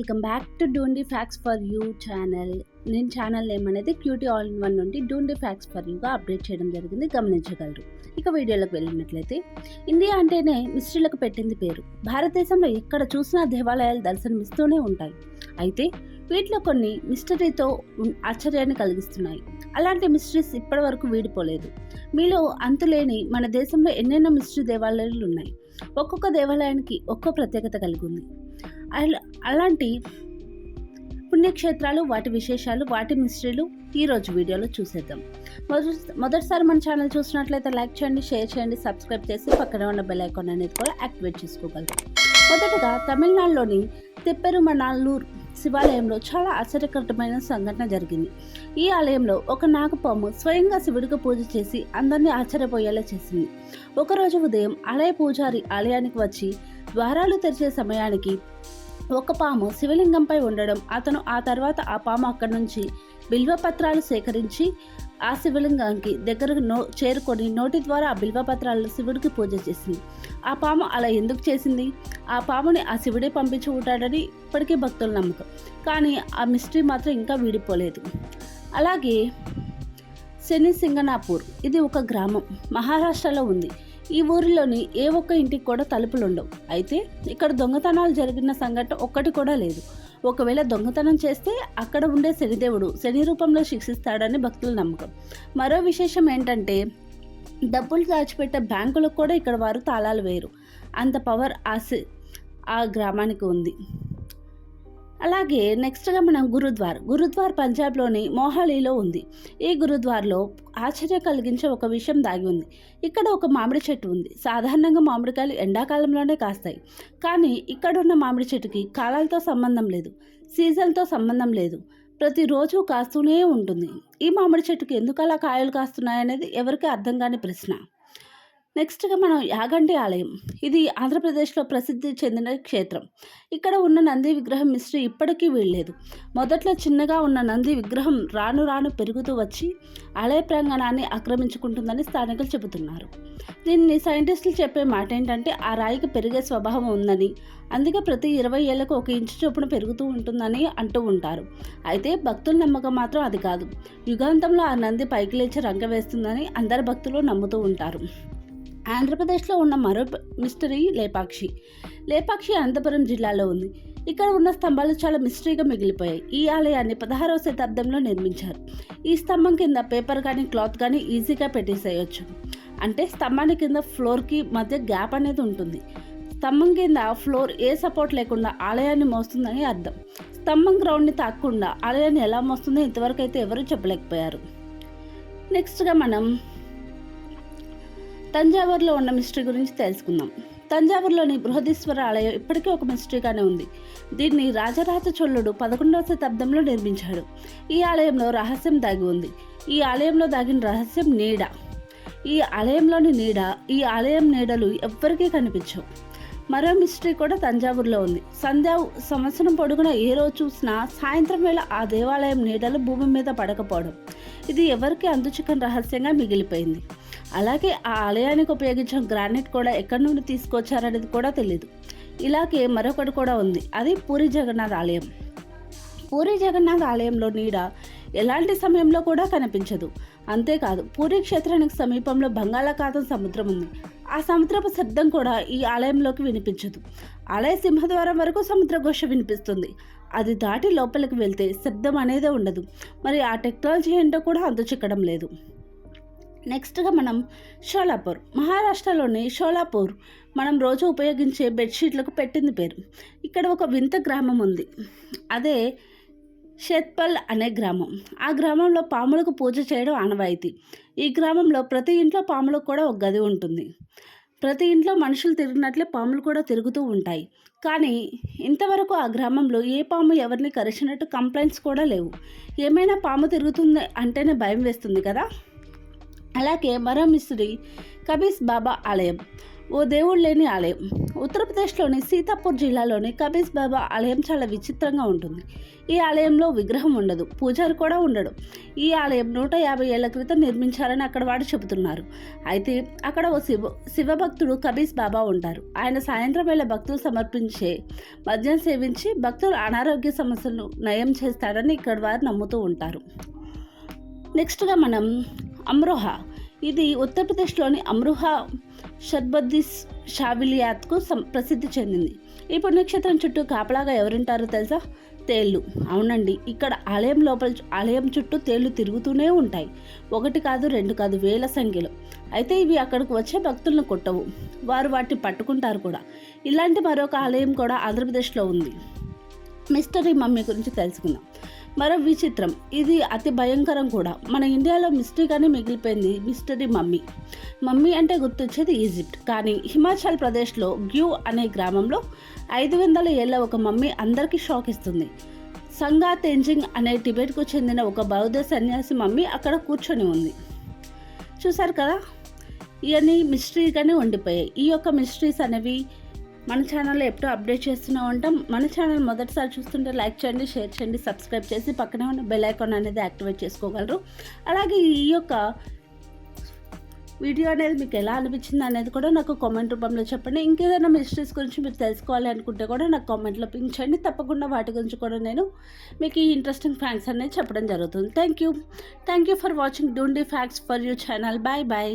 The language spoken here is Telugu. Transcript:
Welcome back to Dhoondi facts for you channel. నేను ఛానల్ నేమ్ అనేది క్యూటీ ఆల్ ఇన్ వన్ నుండి డూండి ఫ్యాక్స్ ఫర్ యూగా అప్డేట్ చేయడం జరిగింది. గమనించగలరు. ఇక వీడియోలోకి వెళ్ళినట్లయితే ఇండియా అంటేనే మిస్ట్రీలకు పెట్టింది పేరు. భారతదేశంలో ఎక్కడ చూసినా దేవాలయాలు దర్శనమిస్తూనే ఉంటాయి. అయితే వీటిలో కొన్ని మిస్టరీతో ఆశ్చర్యాన్ని కలిగిస్తున్నాయి. అలాంటి మిస్టరీస్ ఇప్పటివరకు వీడిపోలేదు. మీలో అంతులేని మన దేశంలో ఎన్నెన్నో మిస్టరీ దేవాలయాలు ఉన్నాయి. ఒక్కొక్క దేవాలయానికి ఒక్కో ప్రత్యేకత కలిగి ఉంది. అలా అలాంటి పుణ్యక్షేత్రాలు వాటి విశేషాలు వాటి మిస్టరీలు ఈరోజు వీడియోలో చూసేద్దాం. మొదటి మొదటిసారి మన ఛానల్ చూసినట్లయితే లైక్ చేయండి షేర్ చేయండి సబ్స్క్రైబ్ చేసి పక్కన ఉన్న బెల్ ఐకాన్ అనేది కూడా యాక్టివేట్ చేసుకోగలరు. మొదటగా తమిళనాడులోని తెప్పెరుమనాల్లూరు శివాలయంలో చాలా ఆశ్చర్యకరమైన సంఘటన జరిగింది. ఈ ఆలయంలో ఒక నాగపాము స్వయంగా శివుడికి పూజ చేసి అందరినీ ఆశ్చర్యపోయేలా చేసింది. ఒకరోజు ఉదయం ఆలయ పూజారి ఆలయానికి వచ్చి ద్వారాలు తెరిచే సమయానికి ఒక పాము శివలింగంపై ఉండడం అతను ఆ తర్వాత ఆ పాము అక్కడి నుంచి బిల్వపత్రాలు సేకరించి ఆ శివలింగానికి దగ్గరకు నో చేరుకొని నోటి ద్వారా ఆ బిల్వపత్రాలను శివుడికి పూజ చేసింది. ఆ పాము అలా ఎందుకు చేసింది? ఆ పాముని ఆ శివుడే పంపించి ఉంటాడని ఇప్పటికీ భక్తుల నమ్మకం. కానీ ఆ మిస్టరీ మాత్రం ఇంకా వీడిపోలేదు. అలాగే శని సింగనాపూర్ ఇది ఒక గ్రామం మహారాష్ట్రలో ఉంది. ఈ ఊరిలోని ఏ ఒక్క ఇంటికి కూడా తలుపులు ఉండవు అయితే ఇక్కడ దొంగతనాలు జరిగిన సంఘటన ఒక్కటి కూడా లేదు. ఒకవేళ దొంగతనం చేస్తే అక్కడ ఉండే శనిదేవుడు శని రూపంలో శిక్షిస్తాడని భక్తుల నమ్మకం. మరో విశేషం ఏంటంటే డబ్బులు దాచిపెట్టే బ్యాంకులకు కూడా ఇక్కడ వారు తాళాలు వేయరు. అంత పవర్ ఆ ఆ గ్రామానికి ఉంది. అలాగే నెక్స్ట్గా మనం గురుద్వార్. గురుద్వార్ పంజాబ్లోని మొహాలీలో ఉంది. ఈ గురుద్వార్లో ఆశ్చర్యం కలిగించే ఒక విషయం దాగి ఉంది. ఇక్కడ ఒక మామిడి చెట్టు ఉంది. సాధారణంగా మామిడికాయలు ఎండాకాలంలోనే కాస్తాయి. కానీ ఇక్కడ ఉన్న మామిడి చెట్టుకి కాలాలతో సంబంధం లేదు. సీజన్తో సంబంధం లేదు. ప్రతిరోజు కాస్తూనే ఉంటుంది. ఈ మామిడి చెట్టుకి ఎందుకు అలా కాయలు కాస్తున్నాయనేది ఎవరికి అర్థం కాని ప్రశ్న. నెక్స్ట్గా మనం యాగంటి ఆలయం. ఇది ఆంధ్రప్రదేశ్లో ప్రసిద్ధి చెందిన క్షేత్రం. ఇక్కడ ఉన్న నంది విగ్రహం మిస్టరీ ఇప్పటికీ వీడలేదు మొదట్లో చిన్నగా ఉన్న నంది విగ్రహం రాను రాను పెరుగుతూ వచ్చి ఆలయ ప్రాంగణాన్ని ఆక్రమించుకుంటుందని స్థానికులు చెబుతున్నారు. దీన్ని సైంటిస్టులు చెప్పే మాట ఏంటంటే ఆ రాయికి పెరిగే స్వభావం ఉందని అందుకే ప్రతి ఇరవై ఏళ్ళకు ఒక ఇంచు చొప్పున పెరుగుతూ ఉంటుందని అంటూ ఉంటారు. అయితే భక్తుల నమ్మకం మాత్రం అది కాదు. యుగాంతంలో ఆ నంది పైకి లేచి రంగ వేస్తుందని అందరు భక్తులు నమ్ముతూ ఉంటారు. ఆంధ్రప్రదేశ్లో ఉన్న మరో మిస్టరీ లేపాక్షి. లేపాక్షి అనంతపురం జిల్లాలో ఉంది. ఇక్కడ ఉన్న స్తంభాలు చాలా మిస్టరీగా మిగిలిపోయాయి. ఈ ఆలయాన్ని పదహారవ శతాబ్దంలో నిర్మించారు. ఈ స్తంభం కింద పేపర్ కానీ క్లాత్ కానీ ఈజీగా పెట్టేసేయచ్చు. అంటే స్తంభాన్ని కింద ఫ్లోర్కి మధ్య గ్యాప్ అనేది ఉంటుంది. స్తంభం కింద ఫ్లోర్ ఏ సపోర్ట్ లేకుండా ఆలయాన్ని మోస్తుందని అర్థం. స్తంభం గ్రౌండ్ని తాకకుండా ఆలయాన్ని ఎలా మోస్తుందో ఇంతవరకు అయితే ఎవరూ చెప్పలేకపోయారు. నెక్స్ట్గా మనం తంజావూరులో ఉన్న మిస్టరీ గురించి తెలుసుకుందాం. తంజావూరులోని బృహదీశ్వర ఆలయం ఇప్పటికీ ఒక మిస్టరీగానే ఉంది. దీన్ని రాజరాజ చోళుడు పదకొండవ శతాబ్దంలో నిర్మించాడు. ఈ ఆలయంలో రహస్యం దాగి ఉంది. ఈ ఆలయంలో దాగిన రహస్యం నీడ. ఈ ఆలయంలోని నీడ ఈ ఆలయం నీడలు ఎవ్వరికీ కనిపించవు. మరో మిస్టరీ కూడా తంజావూరులో ఉంది. సంధ్యా సంవత్సరం పొడుగున ఏ రోజు చూసినా సాయంత్రం వేళ ఆ దేవాలయం నీడలు భూమి మీద పడకపోవడం. ఇది ఎవరికి అందుచిక్కని రహస్యంగా మిగిలిపోయింది. అలాగే ఆ ఆలయానికి ఉపయోగించిన గ్రానైట్ కూడా ఎక్కడి నుండి తీసుకొచ్చారనేది కూడా తెలియదు ఇలాగే మరొకటి కూడా ఉంది. అది పూరి జగన్నాథ్ ఆలయం. పూరి జగన్నాథ్ ఆలయంలో నీడ ఎలాంటి సమయంలో కూడా కనిపించదు. అంతేకాదు పూరి క్షేత్రానికి సమీపంలో బంగాళాఖాతం సముద్రం ఉంది. ఆ సముద్రపు శబ్దం కూడా ఈ ఆలయంలోకి వినిపించదు. ఆలయ సింహద్వారం వరకు సముద్ర ఘోష వినిపిస్తుంది. అది దాటి లోపలికి వెళ్తే శబ్దం అనేదే ఉండదు. మరి ఆ టెక్నాలజీ ఏంటో కూడా అందుచిక్కడం లేదు. నెక్స్ట్గా మనం షోలాపూర్. మహారాష్ట్రలోని షోలాపూర్ మనం రోజు ఉపయోగించే బెడ్షీట్లకు పెట్టింది పేరు. ఇక్కడ ఒక వింత గ్రామం ఉంది. అదే షేత్పల్ అనే గ్రామం. ఆ గ్రామంలో పాములకు పూజ చేయడం ఆనవాయితీ. ఈ గ్రామంలో ప్రతి ఇంట్లో పాములకు కూడా ఒక గది ఉంటుంది. ప్రతి ఇంట్లో మనుషులు తిరిగినట్లే పాములు కూడా తిరుగుతూ ఉంటాయి. కానీ ఇంతవరకు ఆ గ్రామంలో ఏ పాము ఎవరిని కరిచినట్టు కంప్లైంట్స్ కూడా లేవు. ఏమైనా పాము తిరుగుతుంది అంటేనే భయం వేస్తుంది కదా? అలాగే మరో మిస్టరీ కబీస్ బాబా ఆలయం. ఓ దేవుడు లేని ఆలయం. ఉత్తరప్రదేశ్లోని సీతాపూర్ జిల్లాలోని కబీస్ బాబా ఆలయం చాలా విచిత్రంగా ఉంటుంది. ఈ ఆలయంలో విగ్రహం ఉండదు పూజారి కూడా ఉండడు. ఈ ఆలయం నూట యాభై ఏళ్ళ క్రితం నిర్మించారని అక్కడ వాడు చెబుతున్నారు. అయితే అక్కడ ఓ శివ శివభక్తుడు కబీస్ బాబా ఉంటారు. ఆయన సాయంత్రం వేళ భక్తులు సమర్పించే మద్యం సేవించి భక్తుల అనారోగ్య సమస్యలను నయం చేస్తాడని ఇక్కడ వారు నమ్ముతూ ఉంటారు. నెక్స్ట్గా మనం అమ్రోహా. ఇది ఉత్తరప్రదేశ్లోని అమ్రోహా షర్బద్దీస్ షావిలియాత్కు ప్రసిద్ధి చెందింది. ఈ పుణ్యక్షేత్రం చుట్టూ కాపలాగా ఎవరుంటారో తెలుసా? తేళ్ళు అవునండి ఇక్కడ ఆలయం లోపల ఆలయం చుట్టూ తేళ్ళు తిరుగుతూనే ఉంటాయి. ఒకటి కాదు రెండు కాదు వేల సంఖ్యలో. అయితే ఇవి అక్కడికి వచ్చే భక్తులను కొట్టవు. వారు వాటిని పట్టుకుంటారు కూడా. ఇలాంటి మరొక ఆలయం కూడా ఆంధ్రప్రదేశ్లో ఉంది. మిస్టరీ మమ్మీ గురించి తెలుసుకుందాం. మరో విచిత్రం. ఇది అతి భయంకరం కూడా. మన ఇండియాలో మిస్టరీగానే మిగిలిపోయింది మిస్టరీ మమ్మీ. మమ్మీ అంటే గుర్తొచ్చేది ఈజిప్ట్. కానీ హిమాచల్ ప్రదేశ్లో గ్యూ అనే గ్రామంలో ఐదు వందల ఏళ్ళ ఒక మమ్మీ అందరికీ షాక్ ఇస్తుంది. సంగా తెంజింగ్ అనే టిబెట్కు చెందిన ఒక బౌద్ధ సన్యాసి మమ్మీ అక్కడ కూర్చొని ఉంది. చూసారు కదా? ఇవన్నీ మిస్టరీగానే ఉండిపోయాయి. ఈ యొక్క మిస్టరీస్ అనేవి మన ఛానల్లో ఎప్పుడూ అప్డేట్ చేస్తూనే ఉంటాం. మన ఛానల్ మొదటిసారి చూస్తుంటే లైక్ చేయండి షేర్ చేయండి సబ్స్క్రైబ్ చేసి పక్కనే ఉన్న బెల్ ఐకాన్ అనేది యాక్టివేట్ చేసుకోగలరు. అలాగే ఈ యొక్క వీడియో అనేది మీకు ఎలా అనిపించింది అనేది కూడా నాకు కామెంట్ రూపంలో చెప్పండి. ఇంకేదైనా మిస్టరీస్ గురించి మీరు తెలుసుకోవాలి అనుకుంటే కూడా నాకు కామెంట్లో పింక్ చేయండి. తప్పకుండా వాటి గురించి కూడా నేను మీకు ఈ ఇంట్రెస్టింగ్ ఫ్యాక్ట్స్ అనేది చెప్పడం జరుగుతుంది. Thank you thank you for watching Dhoondi facts for you channel bye bye